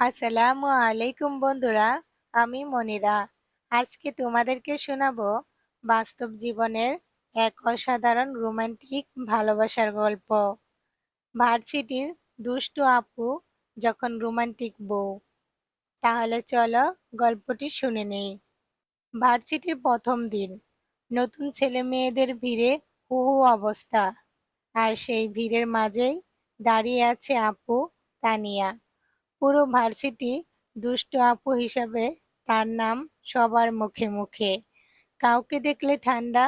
আসসালামু আলাইকুম বন্ধুরা, আমি মনিরা। আজকে তোমাদেরকে শোনাবো বাস্তব জীবনের এক অসাধারণ রোমান্টিক ভালোবাসার গল্প। ভার্সিটির দুষ্টু আপু যখন রোমান্টিক বউ, তাহলে চলো গল্পটি শুনে নেই। ভার্সিটির প্রথম দিন, নতুন ছেলে মেয়েদের ভিড়ে হু হু অবস্থা। আর সেই ভিড়ের মাঝেই দাঁড়িয়ে আছে আপু তানিয়া। পুরো ভার্সিটি দুষ্ট আপু হিসাবে তার নাম সবার মুখে মুখে। কাউকে দেখলে ঠান্ডা,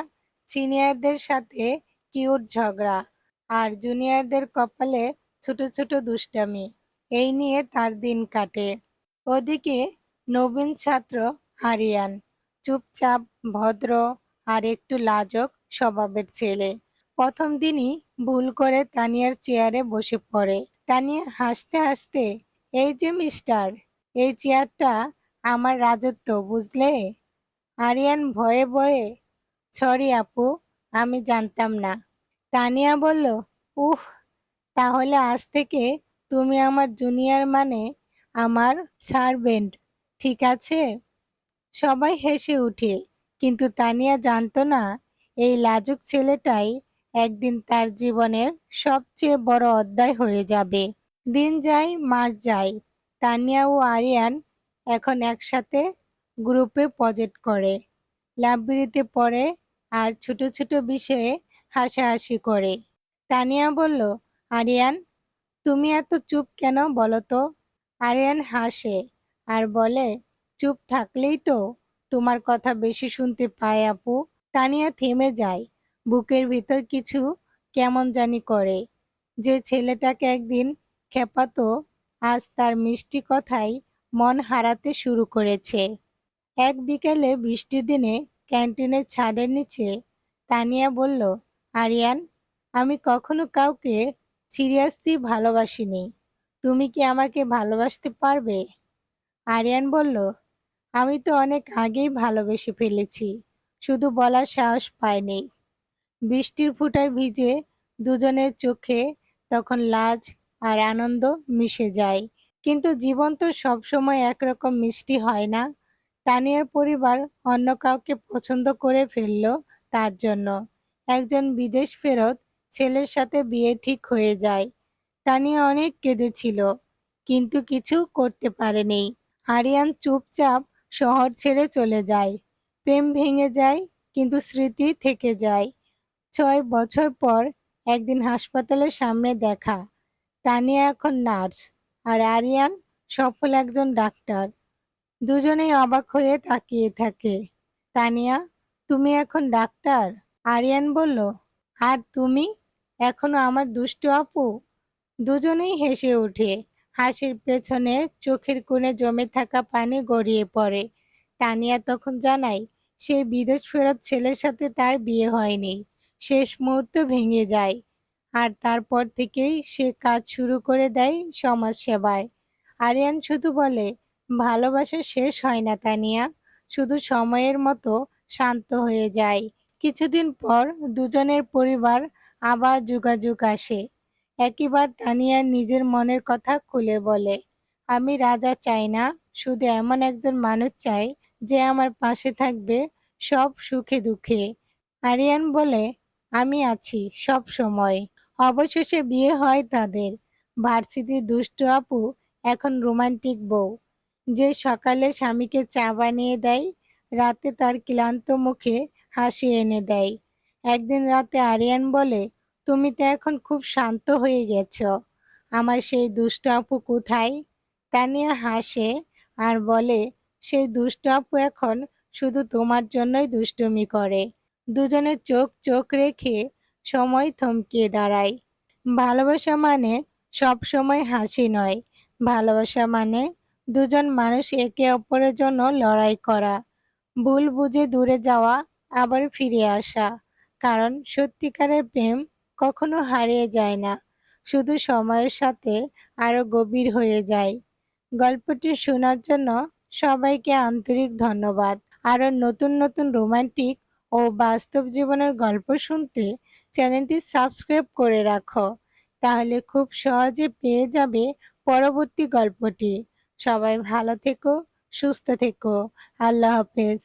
সিনিয়রদের সাথে কিউট ঝগড়া, আর জুনিয়রদের কপালে ছোট ছোট দুষ্টামি, এই নিয়ে তার দিন কাটে। ওদিকে নবীন ছাত্র আরিয়ান, চুপচাপ, ভদ্র, আর একটু লাজক স্বভাবের ছেলে। প্রথম দিনই ভুল করে তানিয়ার চেয়ারে বসে পড়ে। তানিয়া হাসতে হাসতে এই যে মিস্টার, এই চেয়ারটা আমার রাজত্ব, বুঝলে? আরিয়ান ভয়ে ভয়ে, সরি আপু, আমি জানতাম না। তানিয়া বলল উহ তাহলে আজ থেকে তুমি আমার জুনিয়র মানে আমার সার্ভেন্ট, ঠিক আছে? সবাই হেসে উঠে, কিন্তু তানিয়া জানতো না এই লাজুক ছেলেটাই একদিন তার জীবনের সবচেয়ে বড় অধ্যায় হয়ে যাবে। দিন যায়, মাস যায়। তানিয়া ও আরিয়ান এখন একসাথে গ্রুপে প্রজেক্ট করে। লাইব্রেরিতে পড়ে আর ছোট ছোট বিষয়ে হাসাহাসি করে। তানিয়া বলল, আরিয়ান, তুমি এত চুপ কেন বলো তো? আরিয়ান হাসে আর বলে, চুপ থাকলেই তো তোমার কথা বেশি শুনতে পায় আপু। তানিয়া থেমে যায়। বুকের ভিতর কিছু কেমন জানি করে। যে ছেলেটাকে একদিন খেপাতো আজ তার মিষ্টি কথাই মন হারাতে শুরু করেছে। এক বিকেলে বৃষ্টির দিনে ক্যান্টিনের ছাদের নিচে তানিয়া বলল, আরিয়ান, আমি কখনো কাউকে সিরিয়াসলি ভালোবাসিনি। তুমি কি আমাকে ভালোবাসতে পারবে? আরিয়ান বলল, আমি তো অনেক আগেই ভালোবেসে ফেলেছি, শুধু বলার সাহস পাইনি। বৃষ্টির ফুটায় ভিজে দুজনের চোখে তখন লাজ আর আনন্দ মিশে যায়। কিন্তু জীবন তো সবসময় একরকম মিষ্টি হয় না। তানিয়ার পরিবার অন্য কাউকে পছন্দ করে ফেলল তার জন্য। একজন বিদেশ ফেরত ছেলের সাথে বিয়ে ঠিক হয়ে যায়। তানিয়া অনেক কেঁদেছিল, কিন্তু কিছু করতে পারেনি। আরিয়ান চুপচাপ শহর ছেড়ে চলে যায়। প্রেম ভেঙে যায়, কিন্তু স্মৃতি থেকে যায়। ছয় বছর পর একদিন হাসপাতালের সামনে দেখা। তানিয়া এখন নার্স আর আরিয়ান সফল একজন ডাক্তার। দুজনেই অবাক হয়ে তাকিয়ে থাকে। তানিয়া, তুমি এখন ডাক্তার? আরিয়ান বলল, আর তুমি? এখনও আমার দুষ্টু আপু? দুজনেই হেসে ওঠে। হাসির পেছনে চোখের কোণে জমে থাকা পানি গড়িয়ে পড়ে। তানিয়া তখন জানায়, সেই বিদেশ ফেরত ছেলের সাথে তার বিয়ে হয়নি। শেষ মুহূর্ত ভেঙে যায়। আর তারপর থেকেই সে কাজ শুরু করে দেয় সমাজ সেবায় আরিয়ান শুধু বলে, ভালোবাসা শেষ হয় না, তানিয়া। শুধু সময়ের মতো শান্ত হয়ে যায়। কিছুদিন পর দুজনের পরিবার আবার যোগাযোগ আসে। একইবার তানিয়া নিজের মনের কথা খুলে বলে, আমি রাজা চাই না। শুধু এমন একজন মানুষ চাই যে আমার পাশে থাকবে সব সুখে দুঃখে। আরিয়ান বলে, আমি আছি সব সময়। অবশেষে বিয়ে হয় তাদের। ভার্সিটির দুষ্টু আপু এখন রোমান্টিক বউ। যে সকালে স্বামীকে চা বানিয়ে দেয়, রাতে তার ক্লান্ত মুখে হাসি এনে দেয়। একদিন রাতে আরিয়ান বলে, তুমি তো এখন খুব শান্ত হয়ে গেছ। আমার সেই দুষ্ট আপু কোথায়? তানিয়া হাসে আর বলে, সেই দুষ্ট আপু এখন শুধু তোমার জন্যই দুষ্টুমি করে। দুজনের চোখ চোখ রেখে সময় থমকিয়ে দাঁড়ায়। ভালোবাসা মানে সব সময় হাসি নয়। ভালোবাসা মানে দুজন মানুষ একে অপরের জন্য লড়াই করা, ভুল বুঝে দূরে যাওয়া, আবার ফিরে আসা। কারণ সত্যিকারের প্রেম কখনো হারিয়ে যায় না, শুধু সময়ের সাথে আরও গভীর হয়ে যায়। গল্পটি শোনার জন্য সবাইকে আন্তরিক ধন্যবাদ। আরও নতুন নতুন রোমান্টিক ও বাস্তব জীবনের গল্প শুনতে চ্যানেলটি সাবস্ক্রাইব করে রাখো, তাহলে খুব সহজে পেয়ে যাবে পরবর্তী গল্পটি। সবাই ভালো থেকো, সুস্থ থেকো। আল্লাহ হাফেজ।